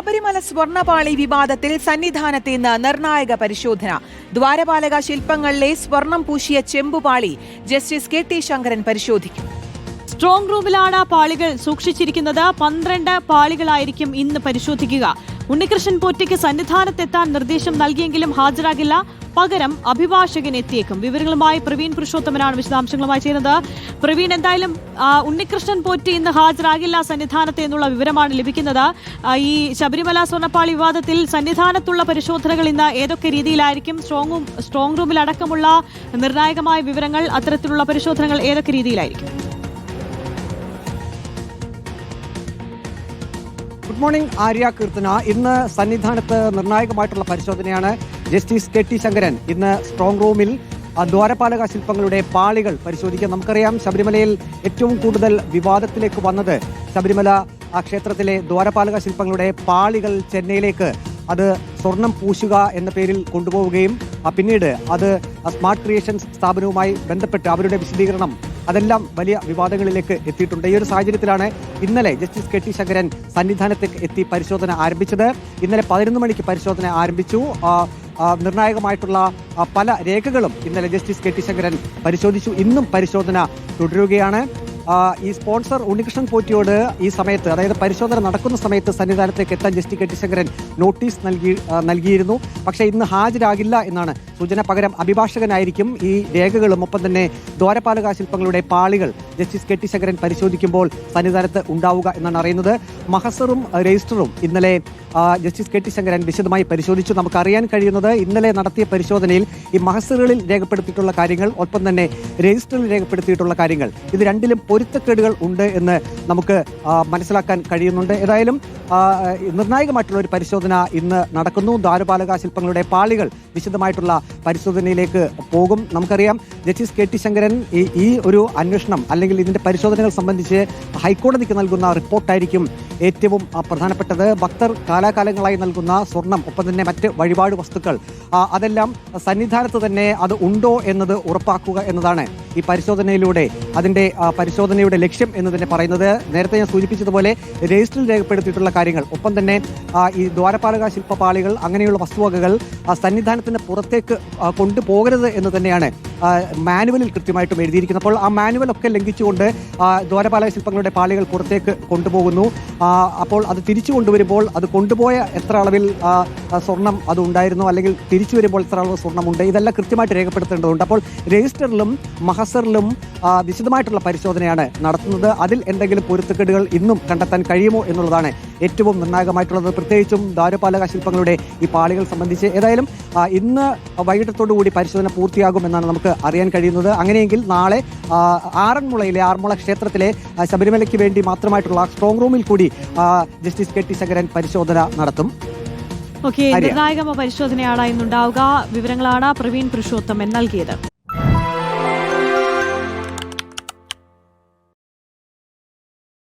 ശബരിമല സ്വർണപാളി വിവാദത്തിൽ സന്നിധാനത്ത് ഇന്ന് നിർണായക പരിശോധന. ദ്വാരപാലക ശില്പങ്ങളിലെ സ്വർണം പൂശിയ ചെമ്പുപാളി ജസ്റ്റിസ് കെ ടി ശങ്കരൻ പരിശോധിക്കും. സ്ട്രോങ് റൂമിലാണ് പാളികൾ സൂക്ഷിച്ചിരിക്കുന്നത്. പന്ത്രണ്ട് പാളികളായിരിക്കും ഇന്ന് പരിശോധിക്കുക. ഉണ്ണികൃഷ്ണൻ പോറ്റയ്ക്ക് സന്നിധാനത്തെത്താൻ നിർദ്ദേശം നൽകിയെങ്കിലും ഹാജരാകില്ല. പകരം അഭിഭാഷകൻ എത്തിയേക്കും വിവരങ്ങളുമായി പ്രവീൺ പുരുഷോത്തമനാണ് വിശദാംശങ്ങളുമായി ചെയ്യുന്നത് പ്രവീൺ എന്തായാലും ഉണ്ണികൃഷ്ണൻ പോറ്റി ഇന്ന് ഹാജരാകില്ല സന്നിധാനത്ത് എന്നുള്ള വിവരമാണ് ലഭിക്കുന്നത്. ഈ ശബരിമല സ്വർണപ്പാളി വിവാദത്തിൽ സന്നിധാനത്തുള്ള പരിശോധനകൾ ഇന്ന് ഏതൊക്കെ രീതിയിലായിരിക്കും? സ്ട്രോങ് സ്ട്രോങ് റൂമിലടക്കമുള്ള നിർണായകമായ വിവരങ്ങൾ അത്തരത്തിലുള്ള പരിശോധനകൾ ഏതൊക്കെ രീതിയിലായിരിക്കും? മോർണിംഗ് ആര്യ കീർത്തന. ഇന്ന് സന്നിധാനത്ത് നിർണായകമായിട്ടുള്ള പരിശോധനയാണ് ജസ്റ്റിസ് കെ ടി ശങ്കരൻ. ഇന്ന് സ്ട്രോങ് റൂമിൽ ദ്വാരപാലക ശില്പങ്ങളുടെ പാളികൾ പരിശോധിക്കാം. നമുക്കറിയാം ശബരിമലയിൽ ഏറ്റവും കൂടുതൽ വിവാദത്തിലേക്ക് വന്നത് ശബരിമല ആ ക്ഷേത്രത്തിലെ ദ്വാരപാലക ശില്പങ്ങളുടെ പാളികൾ ചെന്നൈയിലേക്ക്. അത് സ്വർണം പൂശുക എന്ന പേരിൽ കൊണ്ടുപോവുകയും പിന്നീട് അത് സ്മാർട്ട് ക്രിയേഷൻസ് സ്ഥാപനവുമായി ബന്ധപ്പെട്ട് അവരുടെ വിശദീകരണം അതെല്ലാം വലിയ വിവാദങ്ങളിലേക്ക് എത്തിയിട്ടുണ്ട്. ഈ ഒരു സാഹചര്യത്തിലാണ് ഇന്നലെ ജസ്റ്റിസ് കെ ടി ശങ്കരൻ സന്നിധാനത്തേക്ക് എത്തി പരിശോധന ആരംഭിച്ചത്. ഇന്നലെ പതിനൊന്ന് മണിക്ക് പരിശോധന ആരംഭിച്ചു. നിർണായകമായിട്ടുള്ള പല രേഖകളും ഇന്നലെ ജസ്റ്റിസ് കെ ടി ശങ്കരൻ പരിശോധിച്ചു. ഇന്നും പരിശോധന തുടരുകയാണ്. ഈ സ്പോൺസർ ഉണ്ണികൃഷ്ണൻ പോറ്റിയോട് ഈ സമയത്ത് അതായത് പരിശോധന നടക്കുന്ന സമയത്ത് സന്നിധാനത്തേക്ക് എത്താൻ justice K T Sankaran notice നൽകി നൽകിയിരുന്നു. പക്ഷേ ഇന്ന് ഹാജരാകില്ല എന്നാണ് സൂചന. പകരം അഭിഭാഷകനായിരിക്കും ഈ രേഖകളും ഒപ്പം തന്നെ ദ്വാരപാലക ശില്പങ്ങളുടെ പാളികൾ ജസ്റ്റിസ് കെ ടി ശങ്കരൻ പരിശോധിക്കുമ്പോൾ സന്നിധാനത്ത് ഉണ്ടാവുക എന്നാണ് അറിയുന്നത്. മഹസറും രജിസ്റ്ററും ഇന്നലെ ജസ്റ്റിസ് കെ ടി ശങ്കരൻ വിശദമായി പരിശോധിച്ചു. നമുക്കറിയാൻ കഴിയുന്നത് ഇന്നലെ നടത്തിയ പരിശോധനയിൽ ഈ മഹസറുകളിൽ രേഖപ്പെടുത്തിയിട്ടുള്ള കാര്യങ്ങൾ ഒപ്പം തന്നെ രജിസ്റ്ററിൽ രേഖപ്പെടുത്തിയിട്ടുള്ള കാര്യങ്ങൾ. ഇത് രണ്ടിലും പൊരുത്തക്കേടുകൾ ഉണ്ട് എന്ന് നമുക്ക് മനസ്സിലാക്കാൻ കഴിയുന്നുണ്ട്. ഏതായാലും നിർണായകമായിട്ടുള്ള ഒരു പരിശോധന ഇന്ന് നടക്കുന്നു. ദ്വാരപാലക ശില്പങ്ങളുടെ പാളികൾ വിശദമായിട്ടുള്ള പരിശോധനയിലേക്ക് പോകും. നമുക്കറിയാം ജസ്റ്റിസ് കെ ടി ശങ്കരൻ ഈ ഒരു അന്വേഷണം അല്ലെങ്കിൽ ഇതിന്റെ പരിശോധനകൾ സംബന്ധിച്ച് ഹൈക്കോടതിക്ക് നൽകുന്ന റിപ്പോർട്ടായിരിക്കും ഏറ്റവും പ്രധാനപ്പെട്ടത്. ഭക്തർ കാലാകാലങ്ങളായി നൽകുന്ന സ്വർണം ഒപ്പം തന്നെ മറ്റ് വഴിപാട് വസ്തുക്കൾ അതെല്ലാം സന്നിധാനത്ത് തന്നെ അത് ഉണ്ടോ എന്നത് ഉറപ്പാക്കുക എന്നതാണ് ഈ പരിശോധനയിലൂടെ അതിന്റെ പരിശോധനയുടെ ലക്ഷ്യം എന്ന് തന്നെ പറയുന്നത് നേരത്തെ ഞാൻ സൂചിപ്പിച്ചതുപോലെ രജിസ്റ്ററിൽ രേഖപ്പെടുത്തിയിട്ടുള്ള കാര്യങ്ങൾ. ഒപ്പം തന്നെ ഈ ദ്വാരപാലക ശില്പപാളികൾ അങ്ങനെയുള്ള വസ്തുവകകൾ ആ, സന്നിധാനത്തിന് പുറത്തേക്ക് കൊണ്ടുപോകരുത് എന്ന് തന്നെയാണ് മാനുവലിൽ കൃത്യമായിട്ടും എഴുതിയിരിക്കുന്നത്. അപ്പോൾ ആ മാനുവൽ ഒക്കെ ലംഘിച്ചുകൊണ്ട് ദ്വാരപാലക ശില്പങ്ങളുടെ പാളികൾ പുറത്തേക്ക് കൊണ്ടുപോകുന്നു. അപ്പോൾ അത് തിരിച്ചു കൊണ്ടുവരുമ്പോൾ അത് കൊണ്ടുപോയ എത്ര അളവിൽ സ്വർണം അത് ഉണ്ടായിരുന്നു അല്ലെങ്കിൽ തിരിച്ചു വരുമ്പോൾ എത്ര അളവ് സ്വർണമുണ്ട് ഇതെല്ലാം കൃത്യമായിട്ട് രേഖപ്പെടുത്തേണ്ടതുണ്ട്. അപ്പോൾ രജിസ്റ്ററിലും മഹസറിലും ആ, വിശദമായിട്ടുള്ള പരിശോധനയാണ് നടത്തുന്നത്. അതിൽ എന്തെങ്കിലും പൊരുത്തക്കേടുകൾ ഇന്നും കണ്ടെത്താൻ കഴിയുമോ എന്നുള്ളതാണ് ഏറ്റവും നിർണായകമായിട്ടുള്ളത്. പ്രത്യേകിച്ചും ദ്വാരപാലക ശില്പങ്ങളുടെ ഈ പാളികൾ സംബന്ധിച്ച് ഏതായാലും ഇന്ന് വൈകിട്ടത്തോടു കൂടി പരിശോധന പൂർത്തിയാകുമെന്നാണ് നമുക്ക് അറിയാൻ കഴിയുന്നത്. അങ്ങനെയെങ്കിൽ നാളെ ആറന്മുളയിലെ ആറന്മുള ക്ഷേത്രത്തിലെ ശബരിമലയ്ക്ക് വേണ്ടി മാത്രമായിട്ടുള്ള സ്ട്രോങ് റൂമിൽ കൂടി ജസ്റ്റിസ് കെ ടി ശങ്കരൻ പരിശോധന നടത്തും. ഓക്കെ നിർണായകമായ നിർണായക പരിശോധനയാണ് ഇന്നുണ്ടാവുക. വിവരങ്ങളാണ് പ്രവീൺ പുരുഷോത്തമൻ നൽകിയത്.